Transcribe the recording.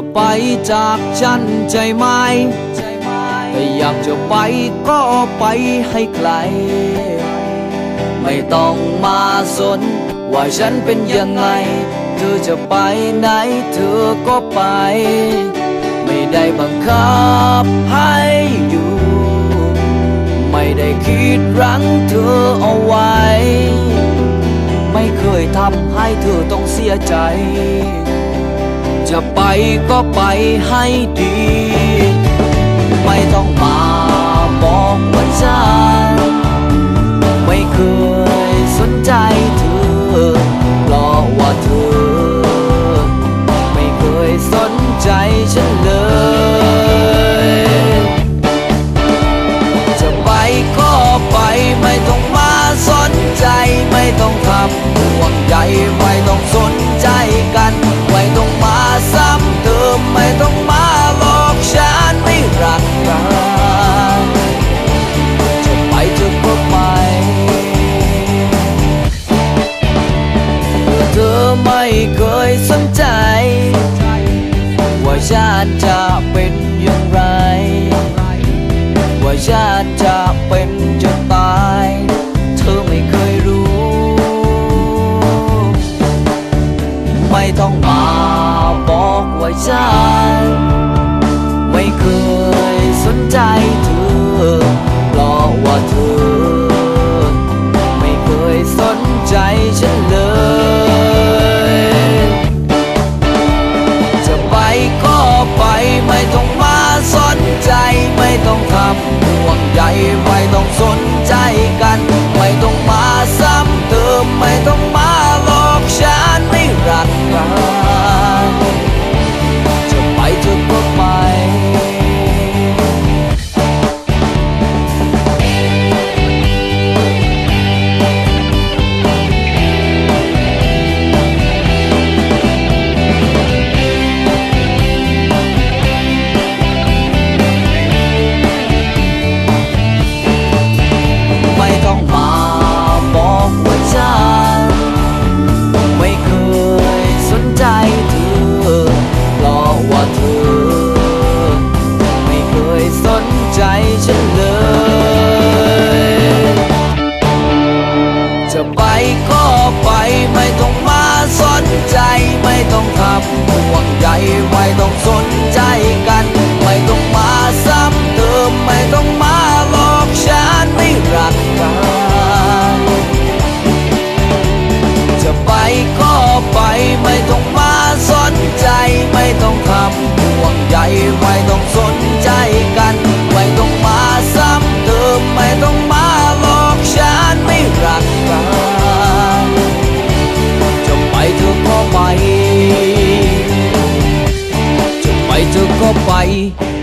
จะไปจากฉันใจไหมถ้าอยากจะไปก็ไปให้ไกล ไม่ต้องมาสน ว่าฉันเป็นยังไง เธอจะไปไหนเธอก็ไป ไม่ได้บังคับให้อยู่ ไม่ได้คิดรั้งเธอเอาไว้ ไม่เคยทำให้เธอต้องเสียใจ จะไปก็ไปให้ดี ไม่ต้องมาบอกว่าฉันไม่เคยสนใจเธอเพราะว่าเธอ ไม่เคยสนใจฉันเลย ต้องมาบอกว่าฉัน ไม่เคยสนใจเธอเพราะว่าเธอ ไม่เคยสนใจฉันเลยจะไปก็ไปไม่ต้องมาสนใจไม่ต้องทำห่วงใย จะไปก็ไปไม่ต้องมาสนใจ ไม่ต้องทำห่วงใยไม่ต้องสนใจกัน ก็